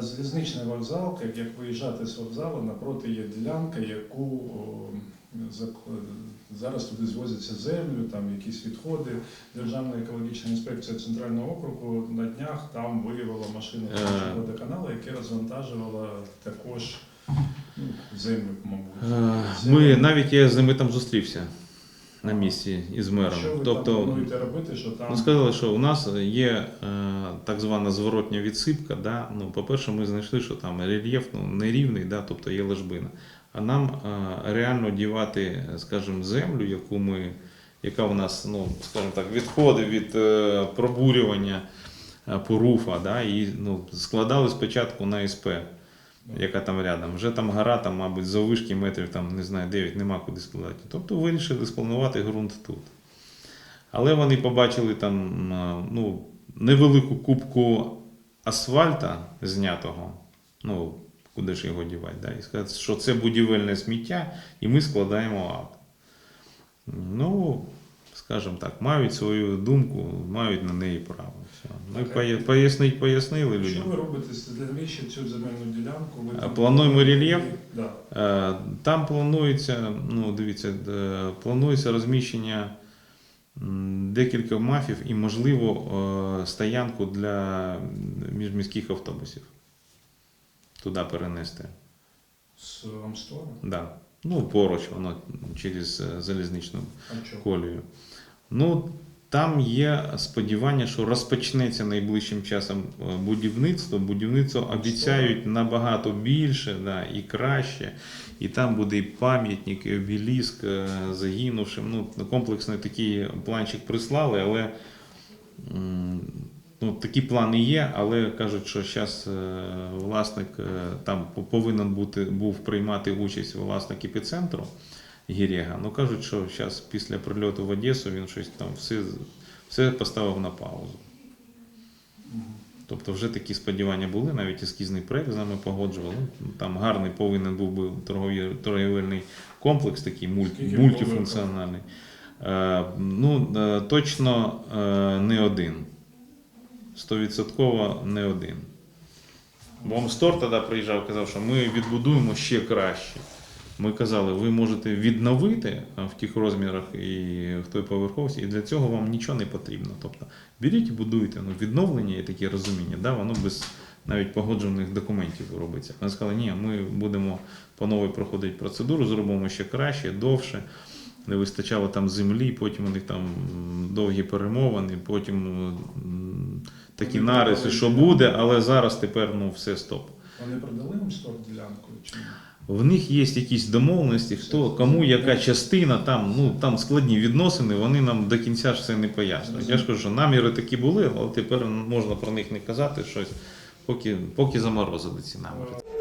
Залізничний вокзал, як, як виїжджати з вокзалу, напроти є ділянка, яку о, зараз туди звозяться землю, там якісь відходи. Державна екологічна інспекція центрального округу на днях там виявила машину Е. водоканалу, яке розвантажувало також ну, землю, мабуть. Е, Ми навіть я з ними там зустрівся на місці із мером. Що ви там Тобто, плануєте робити, що там ну, сказали, що у нас є е, так звана зворотня відсипка. Да? Ну, по-перше, ми знайшли, що там рельєф ну, нерівний, да? тобто є ложбина. А нам е, реально дівати, скажімо, землю, яку ми, яка у нас, ну, скажімо так, відходи від е, пробурювання е, поруфа, да? і ну, складали спочатку на СП. Яка там рядом. Вже там гора, там, мабуть, заввишки метрів, там, не знаю, 9, нема куди складати. Тобто вирішили спланувати ґрунт тут. Але вони побачили там ну, невелику кубку асфальта знятого, ну, куди ж його дівати, да? і сказати, що це будівельне сміття, і ми складаємо акт. Ну, скажімо так, мають свою думку, мають на неї право. Все. Ми пояснить, пояснили що людям. ви робите навіщо цю земельну ділянку? Ви там- плануємо рельєф? Да. Е, Там планується, ну дивіться, е, планується розміщення м, декілька мафів і, можливо, е, стоянку для міжміських автобусів. Туди перенести. З Амстора? Да. Ну, поруч воно через е, залізничну колію. Ну, там є сподівання, що розпочнеться найближчим часом е, будівництво. Будівництво обіцяють набагато більше да, і краще. І там буде і пам'ятник, і обеліск е, загинувшим. Ну, комплексний такий планчик прислали, але ну, такі плани є, але кажуть, що зараз власник е, там повинен бути, був приймати участь власник епіцентру. Гірега. Ну кажуть, що зараз після прильоту в Одесу він щось там все, все поставив на паузу. Тобто вже такі сподівання були, навіть ескізний проект з нами погоджували. Там гарний повинен був би торговельний комплекс, такий мульт, мультифункціональний. Е, ну, е, точно е, не один. Стовідсотково не один. Бо Амстор тоді приїжджав, казав, що ми відбудуємо ще краще. Ми казали, ви можете відновити в тих розмірах і в той поверховці, і для цього вам нічого не потрібно. Тобто беріть і будуйте. Ну, відновлення і таке розуміння, да, воно без навіть погоджених документів робиться. Вони сказали, ні, ми будемо по новій проходити процедуру, зробимо ще краще, довше. Не вистачало там землі, потім у них там довгі перемовини, потім такі нариси, що буде, але зараз тепер ну, все стоп. Вони продали Амстор ділянку чи ні? В них є якісь домовленості, хто кому яка частина, там, ну, там складні відносини, вони нам до кінця ж це не пояснюють. Я ж кажу, що наміри такі були, але тепер можна про них не казати щось, поки, поки заморозили ці наміри.